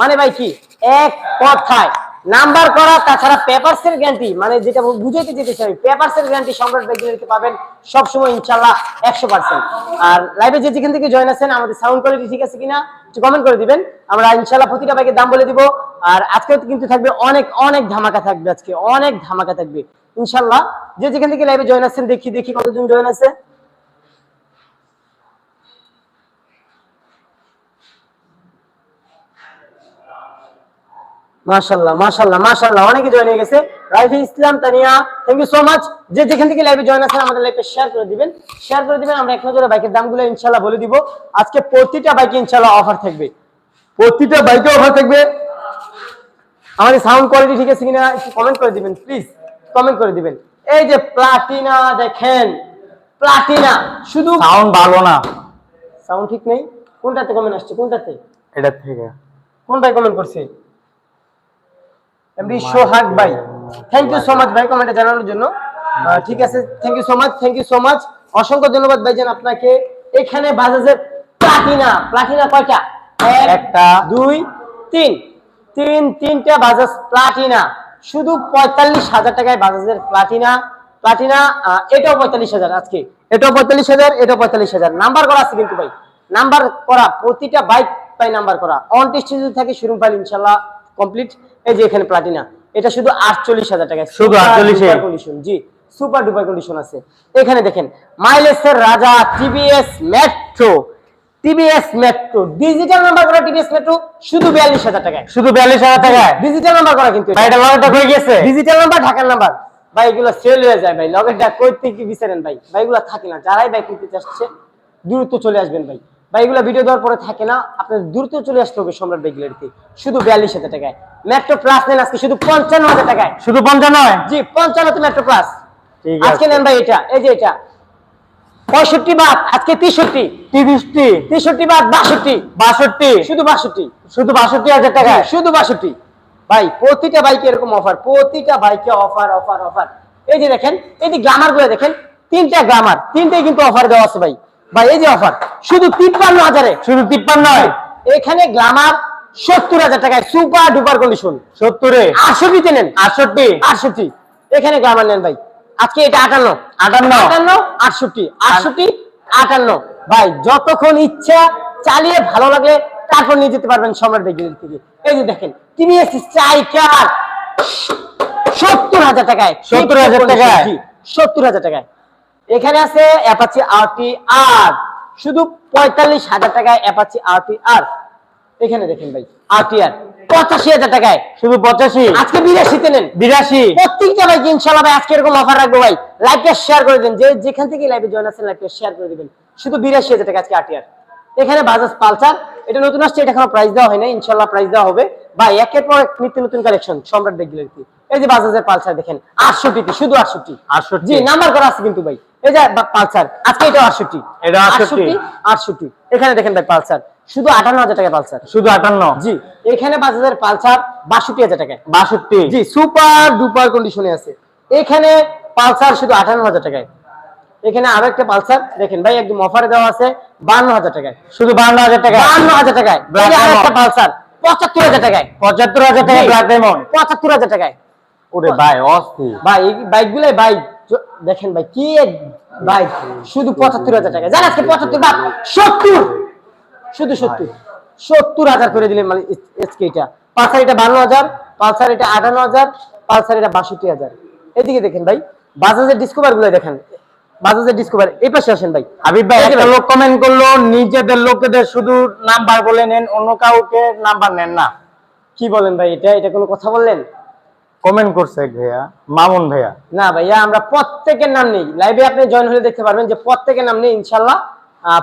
মানে ভাই কি? এক কথায়। নাম্বার করা, তাছাড়া পেপারস এর গ্যারান্টি মানে যেটা বুঝাইতে যেতে চাই পেপারস এর গ্যারান্টি সম্রাট বাইক গ্যালারিতে পাবেন সবসময় ইনশাল্লাহ একশো পার্সেন্ট আর লাইভে যে যেখান থেকে জয়েন আছেন, আমাদের সাউন্ড কোয়ালিটি ঠিক আছে কিনা, একটু কমেন্ট করে দিবেন। আমরা ইনশাল্লাহ প্রতিটা বাইকের দাম বলে দিব। আর আজকে কিন্তু থাকবে অনেক অনেক ধামাকা থাকবে আজকে, অনেক ধামাকা থাকবে। ইনশাল্লাহ যে যেখান থেকে লাইভে জয়েন আছেন, দেখি দেখি কতজন জয়েন আছে। মাশাআল্লাহ মাশাআল্লাহ মাশাআল্লাহ। অনেকে জয়েন হয়ে গেছে। Raifi Islam Tania thank you so much যে যেখান থেকে লাইভে জয়েন আছেন আমাদের লাইভে শেয়ার করে দিবেন। শেয়ার করে দিবেন আমরা এক নজরে বাইকের দামগুলো ইনশাআল্লাহ বলে দিব। আজকে প্রতিটা বাইকে ইনশাআল্লাহ অফার থাকবে। প্রতিটা বাইকে অফার থাকবে। আমাদের সাউন্ড কোয়ালিটি ঠিক আছে কিনা একটু কমেন্ট করে দিবেন প্লিজ কমেন্ট করে দিবেন। এই যে প্লাটিনা দেখেন। প্লাটিনা শুধু সাউন্ড ভালো না। সাউন্ড ঠিক নেই। কোনটাতে কমেন্ট আসছে? কোনটাতে? এটা থেকে। কোনটায় কমেন্ট করছে? এমডি সোহাগ ভাই। থ্যাংক ইউ সো মাচ ভাই কমেন্টে জানানোর জন্য। ঠিক আছে thank you so much thank you so much অসংখ্য ধন্যবাদ ভাইজান আপনাকে এখানে বাজাজের প্লাটিনা প্লাটিনা কয়টা? একটা। দুই তিন। তিন তিনটা বাজাজ প্লাটিনা। শুধু পঁয়তাল্লিশ হাজার টাকায় বাজাজের প্লাটিনা। প্লাটিনা এটাও পঁয়তাল্লিশ হাজার আজকে। এটাও পঁয়তাল্লিশ হাজার এটাও পঁয়তাল্লিশ হাজার। নাম্বার করা আছে কিন্তু ভাই। নাম্বার করা প্রতিটা বাইক পাই নাম্বার করা। অন টেস্ট থাকে শোরুম ফাইল ইনশাল্লাহ কমপ্লিট এই যে এখানে প্লাটিনা এটা শুধু আটচল্লিশ হাজার টাকা শুধু 48 এ? কন্ডিশন জি সুপার ডুপার কন্ডিশন আছে। এখানে দেখেন মাইলেজের রাজা TVS metro TVS metro digital number করা টিভিএস মেট্রো শুধু বিয়াল্লিশ হাজার টাকায়। শুধু বিয়াল্লিশ হাজার টাকায়? ডিজিটাল নাম্বার করা কিন্তু ভাই এটা লগটা হয়ে গেছে ডিজিটাল নাম্বার ঢাকার নাম্বার ভাই এগুলো সেল হয়ে যায় ভাই। বিচারেন ভাই? ভাই এগুলো থাকে না। যারাই বাইক নিতে চাচ্ছে দ্রুত চলে আসবেন ভাই। ভাই এগুলো ভিডিও দেওয়ার পরে থাকে না আপনার দ্রুত চলে আসতে হবে সম্রাট বাইক গ্যালারিতে শুধু বিয়াল্লিশ হাজার টাকায়। মেট্রো প্লাস নেন আজকে শুধু পঞ্চান্ন হাজার টাকায়। শুধু পঞ্চান্ন জি পঞ্চান্নতে মেট্রো প্লাস আজকে নেন ভাই এটা এই যে এটা। পঁয়ষট্টি বাদ আজকে তেষট্টি। তিরিশটি। তেষট্টি বাদ বাষট্টি। বাষট্টি। শুধু বাষট্টি। শুধু বাষট্টি হাজার টাকায়? শুধু বাষট্টি। ভাই প্রতিটা বাইকে এরকম অফার প্রতিটা বাইকে অফার অফার অফার এই যে দেখেন এই যে গ্লামারগুলো দেখেন তিনটা গ্রামার তিনটাই কিন্তু অফার দেওয়া আছে ভাই। ভাই এই যে অফার শুধু তিপ্পান্ন হাজারে শুধু তিপ্পান্ন এখানে গ্লামার সত্তর হাজার টাকায় সুপার ডুপার কন্ডিশন সত্তরে। আটষট্টিতে নেন। আটষট্টি। আটষট্টি। এখানে গ্লামার নেন ভাই। আজকে এটা আটান্ন। আটান্ন। আটান্ন আটষট্টি। আটষট্টি আটান্ন। ভাই যতক্ষণ ইচ্ছা চালিয়ে ভালো লাগে তারপর নিয়ে যেতে পারবেন সম্রাট বেগির থেকে। এই যে দেখেন টিভিএস স্ট্রাইকার সত্তর হাজার টাকায়। 70,000 টাকায়? জি, সত্তর হাজার টাকায়। এখানে আছে অ্যাপাচি আরটি আর শুধু পঁয়তাল্লিশ হাজার টাকায় অ্যাপাচি আরটি আর এখানে দেখেন ভাই আরটি আর পঁচাশি হাজার টাকায় শুধু পঁচাশি। আজকে বিরাশিতে নেন। বিরাশি। প্রত্যেকটা ভাই ইনশাআল্লাহ ভাই আজকে এরকম অফার রাখব ভাই। লাইভটা শেয়ার করে দেন। যে যেখান থেকে লাইভে জয়েন আছেন লাইভটা শেয়ার করে দিবেন। শুধু বিরাশি হাজার টাকা আজকে আটিয়ার এখানে বাজাজ পালসার এটা নতুন আসছে এটা এখনও প্রাইস দেওয়া হয় না ইনশাআল্লাহ প্রাইস দেওয়া হবে। ভাই একের পর এক নিত্য নতুন কালেকশন সম্রাট বেগিলারিতে এই যে বাজাজের পালসার দেখেন আটষট্টি শুধু আটষট্টি। আটষট্টি। জি নাম্বার করা আছে কিন্তু ভাই। এই যে পালসার। আজকে এটা আটষট্টি। এটা 68 আটষট্টি এখানে দেখেন ভাই পালসার। শুধু আটান্ন হাজার টাকা পালসার। শুধু আটান্ন? জি। এখানে বাজাজের পালসার বাষট্টি হাজার টাকায়। জি সুপার ডুপার কন্ডিশনে আছে। এখানে পালসার শুধু আঠান্ন হাজার টাকায়। এখানে আরও একটা পালসার দেখেন ভাই একদম অফারে দেওয়া আছে বান্ন হাজার টাকায়। শুধু বান্ন হাজার টাকা বান্ন হাজার টাকায়। Black আরেকটা পালসার পঁচাত্তর হাজার টাকায়। পঁচাত্তর হাজার টাকা ব্ল্যাক ডায়মন্ড পঁচাত্তর হাজার টাকায়। ওরে ভাই অস্থির। ভাই এই বাইক গুলাই বাইক দেখেন ভাই কি বাইক শুধু পঁচাত্তর হাজার টাকা। জান আজকে পঁচাত্তর বাদ সত্তর। শুধু সত্তর। সত্তর হাজার করে দিলেন মানে এসকে এটা। পালসার এটা বান্ন হাজার পালসার এটা আটান্ন হাজার পালসার এটা বাষট্টি হাজার। এদিকে দেখেন ভাই বাজাজের ডিসকভারগুলো দেখেন। বাজাজের ডিসকভার এই পাশে আসেন ভাই। হাবিব ভাই একটা লোক কমেন্ট করল নিজেদের লোকেদের শুধু নাম্বার বলে নেন অন্য কাউকে নাম্বার নেন না। কি বলেন ভাই এটা এটা কোনো কথা বললেন? কমেন্ট করছে এক ভাইয়া, মামুন ভাইয়া। না ভাইয়া, আমরা প্রত্যেকের নাম নেই। লাইভে আপনি জয়েন হলে দেখতে পারবেন যে প্রত্যেকের নাম নেই ইনশাল্লাহ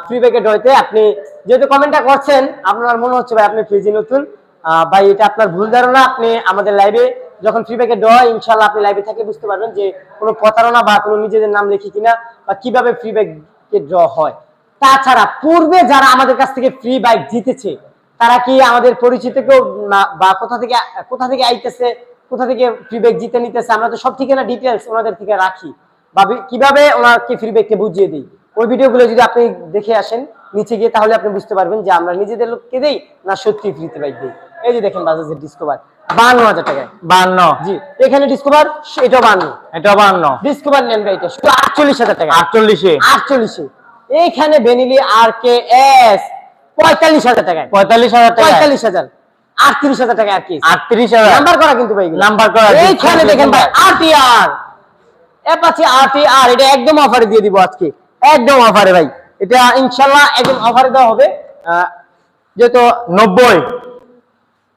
ফ্রি ব্যাকেট হইতে আপনি যেহেতু কমেন্টটা করছেন, আপনার মনে হচ্ছে ভাই আপনি ফ্রিজি নতুন। ভাই, এটা আপনার ভুল ধারণা। আপনি আমাদের লাইভে যখন ফ্রি দেওয়া হয় ইনশাল্লাহ আপনি লাইভে থেকে বুঝতে পারবেন যে কোনো প্রতারণা বা কোনো নিজেদের নাম লিখি কিনা বা কীভাবে ফ্রি ব্যাকেট ড্র হয়। তাছাড়া পূর্বে যারা আমাদের কাছ থেকে ফ্রি বাইক জিতেছে, তারা কি আমাদের পরিচিত কেউ বা কোথা থেকে কোথা থেকে আইতেছে কোথা থেকে ফিডব্যাক জিতে নিতেছে আমরা তো সব ঠিকানা ডিটেলস ওনাদের থেকে রাখি। বা কীভাবে ওনাকে ফিডব্যাককে বুঝিয়ে দিই? ওই ভিডিওগুলো যদি আপনি দেখে আসেন নিচে গিয়ে তাহলে আপনি বুঝতে পারবেন যে আমরা নিজেদের লোককে দেই না সত্যি ফ্রিতে বাইক দিই। এই যে দেখেন বাজাজের ডিসকভার বান্ন হাজার টাকায়। বান্ন। জি এখানে ডিসকভার এটা বান্ন। এটা বান্ন। ডিসকভার নেন এটা শুধু আটচল্লিশ হাজার টাকা। আটচল্লিশে। আটচল্লিশে। এইখানে বেনিলি আর কে এস পঁয়তাল্লিশ হাজার টাকায়। পঁয়তাল্লিশ হাজার টাকা পঁয়তাল্লিশ হাজার। আটত্রিশ হাজার টাকা আর কি আটত্রিশ হাজার। নাম্বার করা কিন্তু ভাই নাম্বার করা এইখানে দেখেন ভাই আরটিআর অ্যাপাচি আরটিআর এটা একদম অফারে দিয়ে দিব আজকে। একদম অফারে ভাই। এটা ইনশাআল্লাহ একদম অফারে দেওয়া হবে। যেহেতু নব্বই।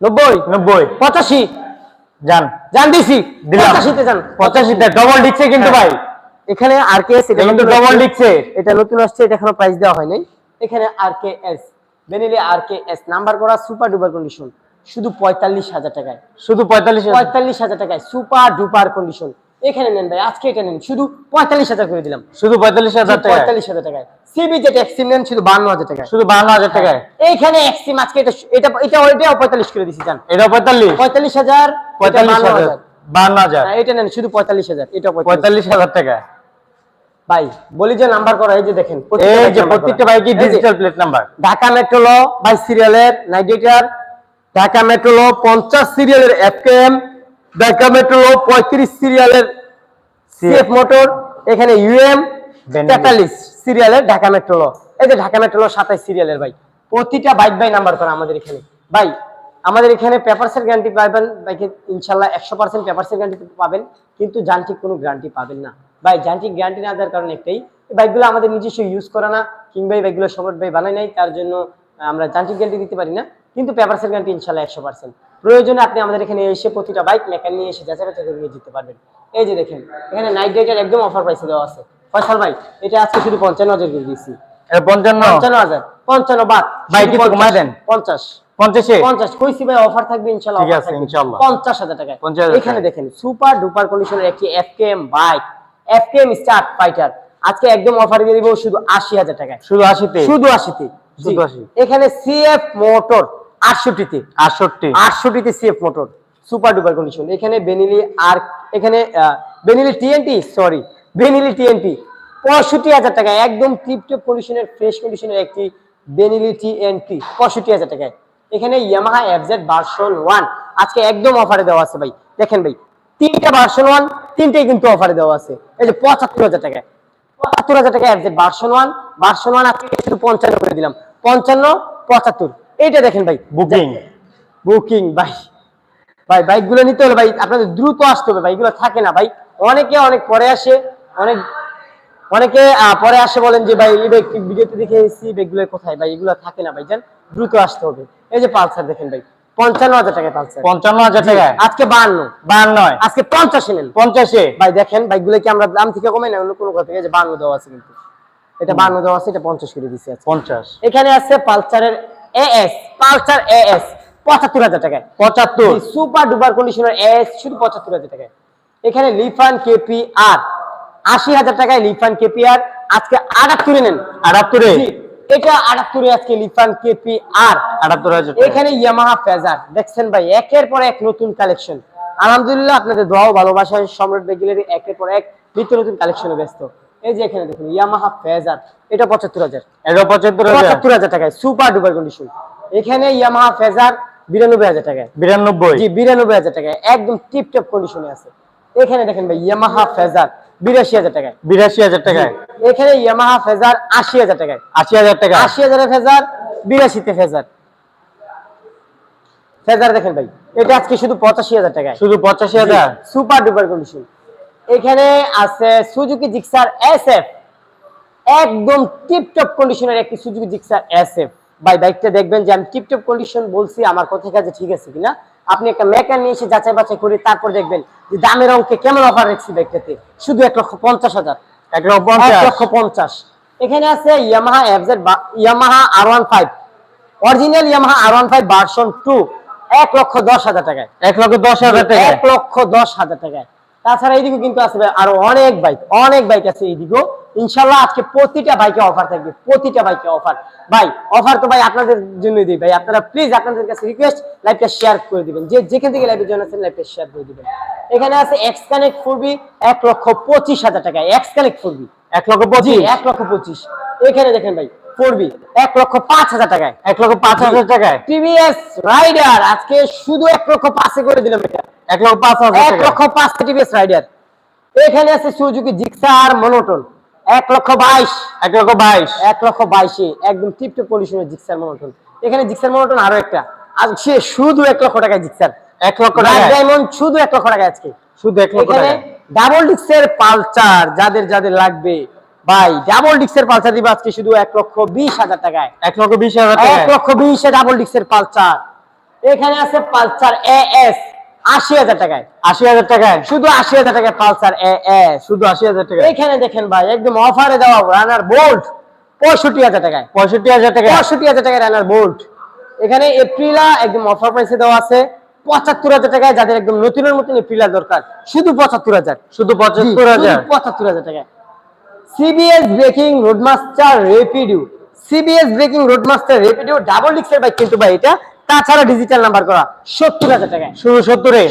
নব্বই? নব্বই। পঁচাশি। যান জান দিছি। পঁচাশিতে যান পঁচাশিতে ডবল ডিক্সে কিন্তু হ্যাঁ। ভাই। এখানে আর কে এস এটা কিন্তু ডবল ডিক্সে এটা নতুন আসছে এটা এখনও প্রাইস দেওয়া হয় নাই। এখানে R K S Benelli R K S number করা সুপার ডুপার কন্ডিশন শুধু পঁয়তাল্লিশ হাজার টাকায়। শুধু পঁয়তাল্লিশ পঁয়তাল্লিশ হাজার টাকায় সুপার ডুপার কন্ডিশন এখানে নেন ভাই আজকে এটা নেন। শুধু পঁয়তাল্লিশ হাজার করে দিলাম। শুধু পঁয়তাল্লিশ হাজার টাকা পঁয়তাল্লিশ হাজার টাকায়। সিবি যেটা এক্সিম নেন শুধু বান্ন হাজার টাকায়। শুধু বান্ন হাজার টাকায়? এইখানে এক্সিম আজকে এটা এটা এটা এটাও পঁয়তাল্লিশ করে দিছি জান। এটা পঁয়তাল্লিশ? পঁয়তাল্লিশ হাজার পঁয়তাল্লিশ হাজার। বান্ন হাজার। হ্যাঁ, এটা নেন শুধু পঁয়তাল্লিশ হাজার এটা পঁয়তাল্লিশ হাজার। টাকা ভাই বলি যে নাম্বার করা এই যে দেখেন এই যে প্রত্যেকটা বাইকে digital plate number Dhaka metro ল বাই সিরিয়ালের নাইডেটার ঢাকা মেট্রো ল পঞ্চাশ সিরিয়ালের এফকেএম ঢাকা মেট্রো ল পঁয়ত্রিশ সিরিয়ালের সিএফ মোটর এখানে ইউএম তেতাল্লিশ সিরিয়ালের ঢাকা মেট্রো ল এই যে ঢাকা মেট্রো ল সাতাইশ সিরিয়ালের ভাই প্রতিটা বাইক বাই নাম্বার করা আমাদের এখানে। ভাই আমাদের এখানে পেপারসের গ্যারান্টি পাবেন বাইকে ইনশাল্লাহ একশো পার্সেন্ট পেপারসের গ্যারান্টি পাবেন কিন্তু যান্ত্রিক কোনো গ্যারান্টি পাবেন না। ভাই যান্ত্রিক গ্যারান্টি না দেওয়ার কারণে একটাই এই বাইকগুলো আমাদের নিজস্ব ইউজ করা না কিংবা এই বাইকগুলো সম্রাট ভাই বানাই নাই তার জন্য আমরা যান্ত্রিক গ্যারান্টি দিতে পারি না। কিন্তু পেপারসের গ্যারান্টি ইনশাল্লাহ একশো পার্সেন্ট প্রয়োজনে আপনি আমাদের এখানে এসে প্রতিটা বাইক মেকান নিয়ে এসে যাচাই বাছাই করে নিয়ে যেতে পারবেন। এই যে দেখেন এখানে নাইট রাইডার একদম অফার প্রাইসে দেওয়া আছে। ফয়সাল ভাই এটা আজকে শুধু পঞ্চান্ন হাজার করে দিয়েছি। পঞ্চান্ন? পঞ্চান্ন হাজার। পঞ্চান্ন বাদ। ভাই, শুধু কিছু পঞ্চাশ। দেন। পঞ্চাশ। পঞ্চাশে? পঞ্চাশ। কইছি ভাই অফার থাকবে ইনশাল্লাহ ঠিক আছে, ইনশাল্লাহ। পঞ্চাশ হাজার টাকায়। এখানে দেখেন সুপার ডুপার কন্ডিশনের একটি এফকেএম বাইক এফকেএম ফাইটার আজকে একদম অফার দিয়ে দিব শুধু আশি হাজার টাকায়। শুধু আশিতে? শুধু আশিতে। শুধু জি। 80 এখানে সিএফ মোটর আটষট্টিতে। আটষট্টি। আটষট্টিতে CF motor super duper condition এখানে বেনিলি আর এখানে Benelli TNT sorry Benelli TNT পঁয়ষট্টি হাজার টাকা। একদম টিপটপ কন্ডিশনের ফ্রেশ কন্ডিশনের একটি বেনিলি টিএনটি পঁয়ষট্টি হাজার টাকায়। এখানে ইয়ামাহা এফজেড ভার্সন ওয়ান আজকে একদম অফারে দেওয়া আছে ভাই। দেখেন ভাই তিনটা ভার্সন ওয়ান তিনটেই কিন্তু অফারে দেওয়া আছে। এই যে পঁচাত্তর হাজার টাকায়। পঁচাত্তর হাজার টাকা FZ version one version one আজকে শুধু পঞ্চান্ন করে দিলাম। পঞ্চান্ন পঁচাত্তর। এইটা দেখেন ভাই। বুকিং বুকিং ভাই। ভাই বাইকগুলো নিতে হলে ভাই আপনাদের দ্রুত আসতে হবে বাইকগুলো থাকে না ভাই। অনেকে অনেক পরে আসে অনেক অনেকে পরে আসে বলেন যে ভাই এই বাইক ভিডিওতে দেখে এসেছি বাইকগুলো কোথায়? ভাই এগুলো থাকে না ভাই জান দ্রুত আসতে হবে। এই যে পালসার দেখেন ভাই পঞ্চান্ন হাজার টাকা পালসার। পঞ্চান্ন হাজার টাকা আজকে বান্ন। বান্ন আজকে পঞ্চাশে নেন পঞ্চাশে? ভাই দেখেন বাইকগুলো কি আমরা দাম থেকে কমাই না? অন্য কোনো কথা থেকে বান্ন দেওয়া আছে কিন্তু। এটা বান্ন দেওয়া আছে এটা পঞ্চাশ করে দিচ্ছি পঞ্চাশ। এখানে আছে পালসারের এএস পালসার এএস পঁচাত্তর হাজার টাকায় পঁচাত্তর। সুপার ডুপার কন্ডিশনার শুধু পঁচাত্তর হাজার টাকায় এখানে লিফান কেপি আর আশি হাজার টাকায় লিফান কেপি আর আজকে আটাত্তরে নেন। আটাত্তরে? এটা আটাত্তরে আজকে লিফান কেপি আর আটাত্তর হাজার এখানে ইয়ামাহা ফেজার দেখছেন ভাই একের পর এক নতুন কালেকশন আলহামদুলিল্লাহ আপনাদের দোয়া ও ভালোবাসায় সম্রাট বেগিলের একের পর এক নিত্য নতুন কালেকশনে ব্যস্ত। এই যে এখানে দেখুন ইয়ামাহা ফেজার এটা পঁচাত্তর হাজার। এটা পঁচাত্তর হাজার? পঁচাত্তর হাজার টাকায় সুপার ডুপার কন্ডিশন এখানে ইয়ামাহা ফেজার বিরানব্বই হাজার টাকায়। বিরানব্বই? জি বিরানব্বই হাজার টাকায় একদম টিপ টপ কন্ডিশনে আছে। এখানে দেখেন ভাই ইয়ামাহা ফেজার বিরাশি হাজার টাকায়। বিরাশি হাজার টাকায়? এখানে ইয়ামাহা ফেজার আশি হাজার টাকায়। আশি হাজার টাকা আশি হাজারের ফেজার বিরাশিতে ফেজার ফেজার দেখেন ভাই এটা আজকে শুধু পঁচাশি হাজার টাকায়। শুধু পঁচাশি হাজার? সুপার ডুপার কন্ডিশন এখানে আছে সুজুকি জিক্সার এস এফ একদম টিপটপ কন্ডিশনের একটি সুজুকি জিক্সার এস এফ ভাই বাইকটা দেখবেন যে আমি টিপটপ কন্ডিশন বলছি আমার কথা কাজে ঠিক আছে কিনা? আপনি একটা মেকার নিয়ে এসে যাচাই বাছাই করে তারপর দেখবেন যে দামের অঙ্কে কেমন অফার রাখছি বাইকটাতে। শুধু এক লক্ষ পঞ্চাশ হাজার। এক লক্ষ পঞ্চাশ? লক্ষ পঞ্চাশ। এখানে আছে Yamaha FZ Yamaha R one five original Yamaha R one five version two এক লক্ষ দশ হাজার টাকায়। এক লক্ষ দশ হাজার টাকা এক লক্ষ দশ হাজার টাকায়। তাছাড়া এইদিকে কিন্তু ভাই আরও অনেক বাইক অনেক বাইক আছে এইদিকেও। ইনশাল্লাহ আজকে প্রতিটা বাইকে অফার থাকবে প্রতিটা বাইকে অফার ভাই অফার তো ভাই আপনাদের জন্য দিই। ভাই আপনারা প্লিজ আপনাদের কাছে রিকোয়েস্ট লাইভটা শেয়ার করে দিবেন। যে যেখান থেকে লাইভের জন্য আছেন লাইভটা শেয়ার করে দিবেন। এখানে আছে এক্স কানেক্ট ফোরবি এক লক্ষ পঁচিশ হাজার টাকা। এক্স কানেক্ট ফোরবি এক লক্ষ পঁচিশ। এক লক্ষ পঁচিশ। এখানে দেখেন ভাই ফোর বি এক লক্ষ পাঁচ হাজার টাকায় এক লক্ষ পাঁচ হাজার টাকায় টিভিএস রাইডার আজকে শুধু এক লক্ষ পাঁচে করে দিলাম এটা এক লক্ষ পাঁচ হাজার এক লক্ষ পাঁচ টিভিএস রাইডার এখানে আছে সুজুকি জিক্সার মনোটন এক লক্ষ বাইশ এক লক্ষ বাইশ এক লক্ষ বাইশে একদম টিপটপ কন্ডিশনের জিক্সার মনোটন এখানে জিক্সার মনোটন আরও একটা আজকে শুধু এক লক্ষ টাকায় জিক্সার এক লক্ষ টাকা ডায়মন্ড শুধু এক লক্ষ টাকা আজকে শুধু এক লক্ষ টাকা ডাবল ডিক্সের পালচার যাদের যাদের লাগবে ভাই ডাবল ডিক্সের পালচার দিবে আজকে শুধু এক লক্ষ বিশ হাজার টাকায়। এক লক্ষ বিশ হাজার এক লক্ষ বিশে ডাবল ডিক্সের পালচার এখানে আছে পালচার এ এস আশি হাজার টাকায়। আশি হাজার টাকায়? শুধু আশি হাজার টাকায় পালসার এ এস শুধু আশি হাজার টাকা এখানে দেখেন ভাই একদম অফারে দেওয়া রানার বোল্ট পঁয়ষট্টি হাজার টাকায়। পঁয়ষট্টি হাজার টাকা পঁয়ষট্টি হাজার টাকায় রানার বোল্ট এখানে এপ্রিলা একদম অফার প্রাইসে দেওয়া আছে। পঁচাত্তর হাজার টাকায় যাদের একদম নতুনের মতন এপ্রিলা দরকার শুধু পঁচাত্তর হাজার। শুধু পঁচাত্তর হাজার? পঁচাত্তর হাজার টাকায়। CBS braking Roadmaster Rapido CBS braking Roadmaster Rapido double ডিক্সের bike কিন্তু ভাই এটা। তাছাড়া ডিজিটাল নাম্বার করা সত্তর হাজার টাকায়। শুধু সত্তরে?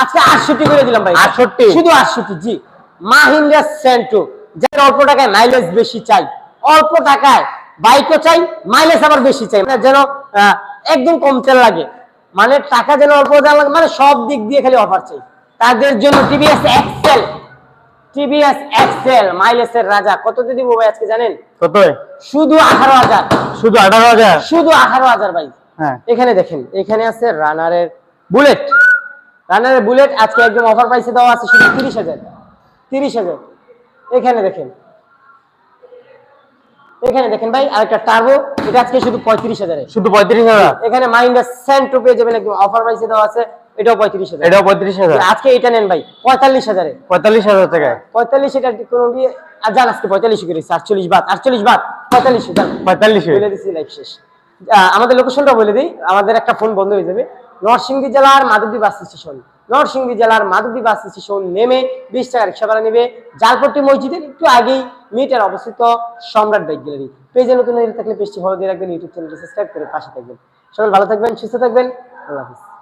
আজকে আটষট্টি করে দিলাম ভাই। 68 শুধু আটষট্টি জি। মাহিন্দ্রা সেন্ট্রো যাদের অল্প টাকায় মাইলেজ বেশি চাই। অল্প টাকায় বাইকও চাই মাইলেজ আবার বেশি চাই। মানে যেন একদম কম তেল লাগে। মানে টাকা যেন অল্প লাগে মানে সব দিক দিয়ে খালি অফার চাই। তাদের জন্য টিভিএস এক্সেল টিভিএস এক্সেল মাইলেজের রাজা। কততে দিব ভাই আজকে জানেন? কত শুধু আঠারো হাজার। শুধু আঠারো হাজার? শুধু আঠারো হাজার ভাই। হ্যাঁ। এখানে দেখেন এখানে আছে রানারের বুলেট। রানারের বুলেট আজকে একদম অফার প্রাইসে দেওয়া আছে শুধু তিরিশ হাজার। তিরিশ হাজার। এখানে দেখেন। এখানে দেখেন ভাই আরেকটা টার্বো এটা আজকে শুধু পঁয়ত্রিশ হাজারে। শুধু পঁয়ত্রিশ হাজার? এখানে মাইন্ডার সেন্ট্রো পেয়ে যাবেন একদম অফার প্রাইসে দেওয়া আছে। এটাও পঁয়ত্রিশ হাজার। এটাও পঁয়ত্রিশ হাজার? আজকে এটা নেন ভাই পঁয়তাল্লিশ হাজারে। পঁয়তাল্লিশ হাজার টাকায়? পঁয়তাল্লিশ এটা কোনো দিয়ে আর যান আজকে পঁয়তাল্লিশ করেছি আটচল্লিশ বাদ আটচল্লিশ বাদ পঁয়তাল্লিশ যান পঁয়তাল্লিশ বলে দিচ্ছি লাইফ শেষ। আমাদের লোকেশনটা বলে দিই আমাদের একটা ফোন বন্ধ হয়ে যাবে। নরসিংদী জেলার মাধবদী বাস স্টেশন নরসিংদী জেলার মাধবদী বাস স্টেশন নেমে বিশ টাকা রিক্সা ভাড়া নেবে। জালপট্টি মসজিদের একটু আগেই মিটার অবস্থিত সম্রাট বাইক গ্যালারি। পেজে নতুন থাকলে পেজটি ফলো দিয়ে রাখবেন ইউটিউব চ্যানেলটি সাবস্ক্রাইব করে পাশে থাকবেন। সবাই ভালো থাকবেন সুস্থ থাকবেন আল্লাহ হাফিজ।